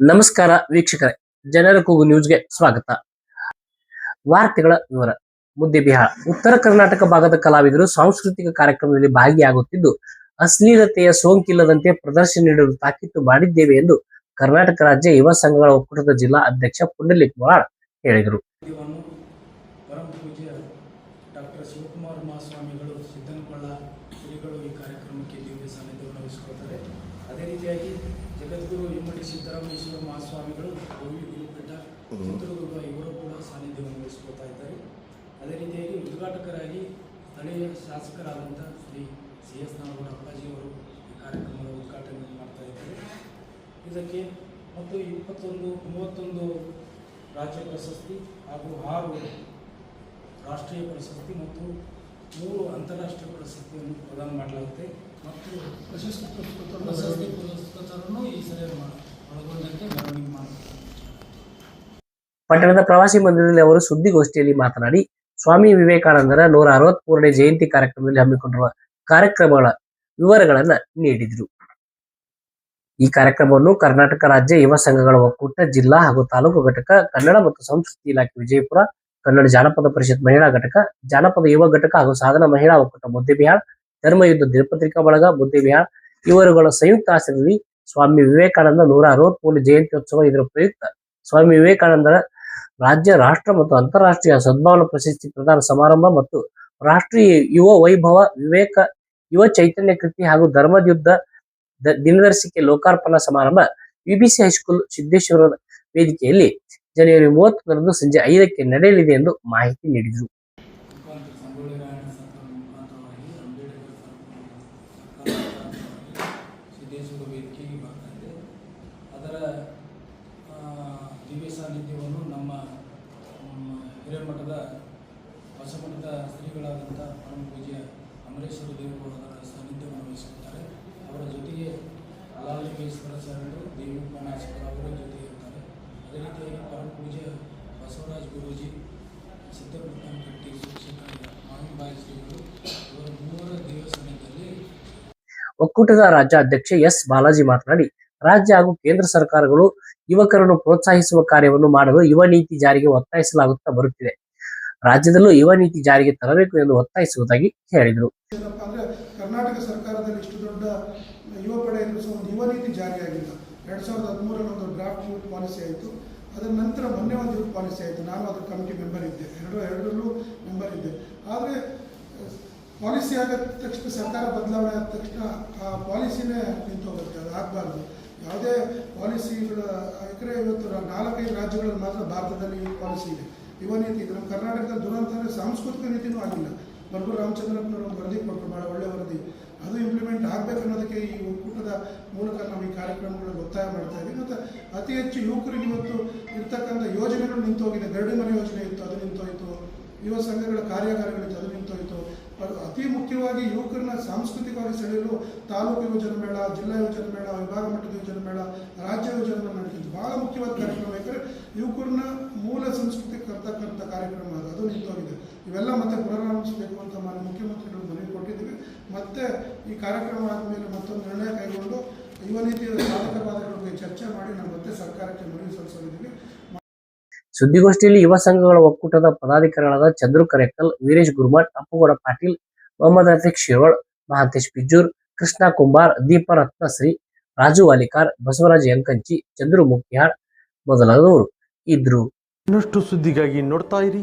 ನಮಸ್ಕಾರ ವೀಕ್ಷಕರೇ, ಜನರ ಕೂಗು ನ್ಯೂಸ್ಗೆ ಸ್ವಾಗತ. ವಾರ್ತೆಗಳ ವಿವರ. ಮುದ್ದೆಬಿಹಾಳ ಉತ್ತರ ಕರ್ನಾಟಕ ಭಾಗದ ಕಲಾವಿದರು ಸಾಂಸ್ಕೃತಿಕ ಕಾರ್ಯಕ್ರಮದಲ್ಲಿ ಭಾಗಿಯಾಗುತ್ತಿದ್ದು, ಅಶ್ಲೀಲತೆಯ ಸೋಂಕಿಲ್ಲದಂತೆ ಪ್ರದರ್ಶನ ನೀಡಲು ತಾಕೀತು ಮಾಡಿದ್ದೇವೆ ಎಂದು ಕರ್ನಾಟಕ ರಾಜ್ಯ ಯುವ ಸಂಘಗಳ ಒಕ್ಕೂಟದ ಜಿಲ್ಲಾ ಅಧ್ಯಕ್ಷ ಪುಂಡಲಿಕ್ ಮೊರಾಳ್ ಹೇಳಿದರು ದಿವನ್ನು ಪರಮ ಪೂಜ್ಯ ಡಾಕ್ಟರ್ ಶಿವಕುಮಾರ ಮಹಾಸ್ವಾಮಿಗಳು ಸಿದ್ದನಕೊಳ್ಳ ಶ್ರೀಗಳು ಈ ಕಾರ್ಯಕ್ರಮಕ್ಕೆ ದಿವ್ಯ ಸಾನ್ನಿಧ್ಯವನ್ನು ವಹಿಸ್ಕೊಳ್ತಾರೆ ಅದೇ ರೀತಿಯಾಗಿ ಜಗದ್ಗುರು ಇಮ್ಮಡಿ ಸಿದ್ದರಾಮೇಶ್ವರ ಮಹಾಸ್ವಾಮಿಗಳು ಗೋವಿ ಗುರುಪೀಠ, ಚಿತ್ರದುರ್ಗ ಇವರು ಕೂಡ ಸಾನ್ನಿಧ್ಯವನ್ನು ವಹಿಸಿಕೊಳ್ತಾ ಇದ್ದಾರೆ. ಅದೇ ರೀತಿಯಾಗಿ ಉದ್ಘಾಟಕರಾಗಿ ಸ್ಥಳೀಯ ಶಾಸಕರಾದಂಥ ಶ್ರೀ ಸಿ ಎಸ್ ನಾಗೌಡ ಅಪ್ಪಾಜಿಯವರು ಈ ಕಾರ್ಯಕ್ರಮದ ಉದ್ಘಾಟನೆ ಮಾಡ್ತಾ ಇದ್ದಾರೆ. ಇದಕ್ಕೆ ಮತ್ತು ಇಪ್ಪತ್ತೊಂದು, ಮೂವತ್ತೊಂದು ರಾಜ್ಯ ಪ್ರಶಸ್ತಿ ಹಾಗೂ ಆರು ರಾಷ್ಟ್ರೀಯ ಪ್ರಶಸ್ತಿ ಮತ್ತು ಮೂರು ಅಂತಾರಾಷ್ಟ್ರೀಯ ಪ್ರಶಸ್ತಿಯನ್ನು ಪ್ರದಾನ ಮಾಡಲಾಗುತ್ತೆ ಮತ್ತು ಪ್ರಶಸ್ತಿ ಪುರಸ್ಕೃತ ಪ್ರಶಸ್ತಿ ಪುರಸ್ಕೃತರನ್ನು ಈ ಸಲ ಒಳಗೊಂಡಂತೆ ಮೆರವಣಿಗೆ ಮಾಡುತ್ತಾರೆ ಪಟ್ಟಣದ ಪ್ರವಾಸಿ ಮಂದಿರದಲ್ಲಿ ಅವರು ಸುದ್ದಿಗೋಷ್ಠಿಯಲ್ಲಿ ಮಾತನಾಡಿ ಸ್ವಾಮಿ ವಿವೇಕಾನಂದರ ನೂರ ಅರವತ್ಮೂರನೇ ಜಯಂತಿ ಕಾರ್ಯಕ್ರಮದಲ್ಲಿ ಹಮ್ಮಿಕೊಂಡಿರುವ ಕಾರ್ಯಕ್ರಮಗಳ ವಿವರಗಳನ್ನ ನೀಡಿದರು. ಈ ಕಾರ್ಯಕ್ರಮವನ್ನು ಕರ್ನಾಟಕ ರಾಜ್ಯ ಯುವ ಸಂಘಗಳ ಒಕ್ಕೂಟ ಜಿಲ್ಲಾ ಹಾಗೂ ತಾಲೂಕು ಘಟಕ ಕನ್ನಡ ಮತ್ತು ಸಂಸ್ಕೃತಿ ಇಲಾಖೆ ವಿಜಯಪುರ ಕನ್ನಡ ಜಾನಪದ ಪರಿಷತ್ ಮಹಿಳಾ ಘಟಕ, ಜಾನಪದ ಯುವ ಘಟಕ ಹಾಗೂ ಸಾಧನ ಮಹಿಳಾ ಒಕ್ಕೂಟ ಮುದ್ದೆಬಿಹಾಳ್ ಧರ್ಮಯುದ್ಧ ದಿನಪತ್ರಿಕಾ ಬಳಗ ಮುದ್ದೆಬಿಹಾಳ್ ಇವರುಗಳ ಸಂಯುಕ್ತ ಆಶ್ರಯದಲ್ಲಿ ಸ್ವಾಮಿ ವಿವೇಕಾನಂದ ನೂರ ಅರವತ್ಮೂರು ಜಯಂತ್ಯೋತ್ಸವ ಇದರ ಪ್ರಯುಕ್ತ ಸ್ವಾಮಿ ವಿವೇಕಾನಂದರ ರಾಜ್ಯ, ರಾಷ್ಟ್ರ ಮತ್ತು ಅಂತಾರಾಷ್ಟ್ರೀಯ ಸದ್ಭಾವನಾ ಪ್ರಶಸ್ತಿ ಪ್ರದಾನ ಸಮಾರಂಭ ಮತ್ತು ರಾಷ್ಟ್ರೀಯ ಯುವ ವೈಭವ ವಿವೇಕ ಯುವ ಚೈತನ್ಯ ಕೃತಿ ಹಾಗೂ ಧರ್ಮಯುದ್ಧ ದಿನದರ್ಶಿಕೆ ಲೋಕಾರ್ಪಣಾ ಸಮಾರಂಭ ಯುಬಿಸಿ ಹೈಸ್ಕೂಲ್ ಸಿದ್ದೇಶ್ವರ ವೇದಿಕೆಯಲ್ಲಿ ಜನವರಿ ಮೂವತ್ತೊಂದರಂದು ಸಂಜೆ ಐದಕ್ಕೆ ನಡೆಯಲಿದೆ ಎಂದು ಮಾಹಿತಿ ನೀಡಿದರು. ಅದರ ದಿವ್ಯ ಸಾನ್ನಿಧ್ಯವನ್ನು ನಮ್ಮ ಹಿರೇಮಠದ ಹೊಸಮಠದ ಶ್ರೀಗಳಾದಂಥ ಪರಮ ಪೂಜ್ಯ ಅಮರೇಶ್ವರ ದೇವರು ಅದರ ಸಾನ್ನಿಧ್ಯವನ್ನು ವಹಿಸುತ್ತಾರೆ ಅವರ ಜೊತೆಗೆ ಲಾಲಿಂಗೇಶ್ವರ ಶರಣರು ದೇವಿ ಅವರ ಜೊತೆ ಇರ್ತಾರೆ ಅದೇ ರೀತಿಯಾಗಿ ಪರಮ ಪೂಜ್ಯ ಬಸವರಾಜ ಗುರೂಜಿ ಸಿದ್ದಪಟ್ಟಣಕಟ್ಟಿ ಶಿಕ್ಷಕ ಶ್ರೀಗಳು ಇವರ ಮೂವರ ದೇವಸ್ಥಾನದಲ್ಲಿ ಒಕ್ಕೂಟದ ರಾಜ್ಯಾಧ್ಯಕ್ಷ ಎಸ್ ಬಾಲಾಜಿ ಮಾತನಾಡಿ ರಾಜ್ಯ ಹಾಗೂ ಕೇಂದ್ರ ಸರ್ಕಾರಗಳು ಯುವಕರನ್ನು ಪ್ರೋತ್ಸಾಹಿಸುವ ಕಾರ್ಯವನ್ನು ಮಾಡಲು ಯುವ ನೀತಿ ಜಾರಿಗೆ ಒತ್ತಾಯಿಸಲಾಗುತ್ತಾ ಬರುತ್ತಿದೆ. ರಾಜ್ಯದಲ್ಲೂ ಯುವ ನೀತಿ ಜಾರಿಗೆ ತರಬೇಕು ಎಂದು ಒತ್ತಾಯಿಸುವುದಾಗಿ ಹೇಳಿದರು. ಕರ್ನಾಟಕ ಸರ್ಕಾರದಲ್ಲಿ ಇಷ್ಟು ದೊಡ್ಡ ಯುವ ಪಡೆ ಒಂದು ಯುವ ನೀತಿ ಜಾರಿಯಾಗಿಲ್ಲ. ಎರಡು ಸಾವಿರದ ಹದಿಮೂರಲ್ಲಿ ಒಂದು ಡ್ರಾಫ್ಟ್ ಯೂತ್ ಪಾಲಿಸಿ ಆಯಿತು. ಅದರ ನಂತರ ಮೊನ್ನೆ ಒಂದು ಯೂತ್ ಪಾಲಿಸಿ ಆಯಿತು. ನಾನು ಅದರ ಕಮಿಟಿ ಮೆಂಬರ್ ಇದ್ದೆ. ಎರಡು ಎರಡರಲ್ಲೂ ಮೆಂಬರ್ ಇದ್ದೆ. ಆದರೆ ಪಾಲಿಸಿ ಆದ ತಕ್ಷಣ, ಸರ್ಕಾರ ಬದಲಾವಣೆ ಆದ ತಕ್ಷಣ ಆ ಪಾಲಿಸಿನೇ ನಿಂತೋಗುತ್ತೆ. ಅದು ಆಗಬಾರ್ದು. ಯಾವುದೇ ಪಾಲಿಸಿಗಳ ಯಾಕಂದರೆ ಇವತ್ತು ನಾಲ್ಕೈದು ರಾಜ್ಯಗಳಲ್ಲಿ ಮಾತ್ರ ಭಾರತದಲ್ಲಿ ಈ ಪಾಲಿಸಿ ಇದೆ. ಯುವ ನೀತಿ, ನಮ್ಮ ಕರ್ನಾಟಕದ ದುರಂತ ಅಂದರೆ ಸಾಂಸ್ಕೃತಿಕ ನೀತಿನೂ ಆಗಿಲ್ಲ. ಬರ್ಗೂರು ರಾಮಚಂದ್ರಪ್ಪನವರು ವರದಿ ಕೊಟ್ಟರು ಭಾಳ ಒಳ್ಳೆಯ ವರದಿ. ಅದು ಇಂಪ್ಲಿಮೆಂಟ್ ಆಗಬೇಕು ಅನ್ನೋದಕ್ಕೆ ಈ ಒಕ್ಕೂಟದ ಮೂಲಕ ನಾವು ಈ ಕಾರ್ಯಕ್ರಮಗಳಲ್ಲಿ ಒತ್ತಾಯ ಮಾಡ್ತಾ ಇದ್ದೀವಿ. ಮತ್ತು ಅತಿ ಹೆಚ್ಚು ಯುವಕರಿಗೆ ಇವತ್ತು ಇರ್ತಕ್ಕಂಥ ಯೋಜನೆಗಳು ನಿಂತೋಗಿದೆ. ಗರಡಿ ಮನೆ ಯೋಜನೆ ಇತ್ತು, ಅದು ನಿಂತೋಯಿತು. ಯುವ ಸಂಘಗಳ ಕಾರ್ಯಾಗಾರಗಳಿತ್ತು ಅದು ನಿಂತೋಯಿತು. ಅತಿ ಮುಖ್ಯವಾಗಿ ಯುವಕರನ್ನ ಸಾಂಸ್ಕೃತಿಕವಾಗಿ ಸೆಳೆಯಲು ತಾಲೂಕು ಯೋಜನೆ ಮೇಳ, ಜಿಲ್ಲಾ ಯೋಜನೆ ಮೇಳ, ವಿಭಾಗ ಮಟ್ಟದ ಯೋಜನೆ ಮೇಳ, ರಾಜ್ಯ ಯೋಜನೆ ನಡೀತಿದ್ದು ಭಾಳ ಮುಖ್ಯವಾದ ಕಾರ್ಯಕ್ರಮ. ಯಾಕಂದರೆ ಯುವಕರನ್ನ ಮೂಲ ಸಂಸ್ಕೃತಿ ತರ್ತಕ್ಕಂಥ ಕಾರ್ಯಕ್ರಮ ಅದು. ಅದು ನಿಂತೋಗಿದೆ. ಇವೆಲ್ಲ ಮತ್ತೆ ಪುನರಾರಂಭಿಸಬೇಕು ಅಂತ ಮಾನ್ಯ ಮುಖ್ಯಮಂತ್ರಿಗಳು ಮನವಿ ಕೊಟ್ಟಿದ್ದೀವಿ. ಮತ್ತೆ ಈ ಕಾರ್ಯಕ್ರಮ ಆದಮೇಲೆ ಮತ್ತೊಂದು ನಿರ್ಣಯ ಕೈಗೊಂಡು ಯುವ ನೀತಿಯ ಸಾಧಕ ಬಾಧಕರ ಬಗ್ಗೆ ಚರ್ಚೆ ಮಾಡಿ ನಾವು ಮತ್ತೆ ಸರ್ಕಾರಕ್ಕೆ ಮನವಿ ಸಲ್ಲಿಸಲಿದ್ದೀವಿ. ಸುದ್ದಿಗೋಷ್ಠಿಯಲ್ಲಿ ಯುವ ಸಂಘಗಳ ಒಕ್ಕೂಟದ ಪದಾಧಿಕಾರಿಗಳಾದ ಚಂದ್ರು ಕರೆಕಲ್ ವೀರೇಶ್ ಗುರುಮಠ್ ಅಪ್ಪುಗೌಡ ಪಾಟೀಲ್ ಮೊಹಮ್ಮದ್ ರಫೀಕ್ ಶಿರೋಳ್ ಮಹಾಂತೇಶ್ ಪಿಜ್ಜೂರ್ ಕೃಷ್ಣ ಕುಂಬಾರ್ ದೀಪ ರತ್ನಶ್ರೀ ರಾಜು ವಾಲಿಕಾರ್ ಬಸವರಾಜ್ ಯಂಕಂಚಿ ಚಂದ್ರು ಮುಖ್ಯಾಳ್ ಮೊದಲಾದವರು ಇದ್ರು. ಇನ್ನಷ್ಟು ಸುದ್ದಿಗಾಗಿ ನೋಡ್ತಾ ಇರಿ.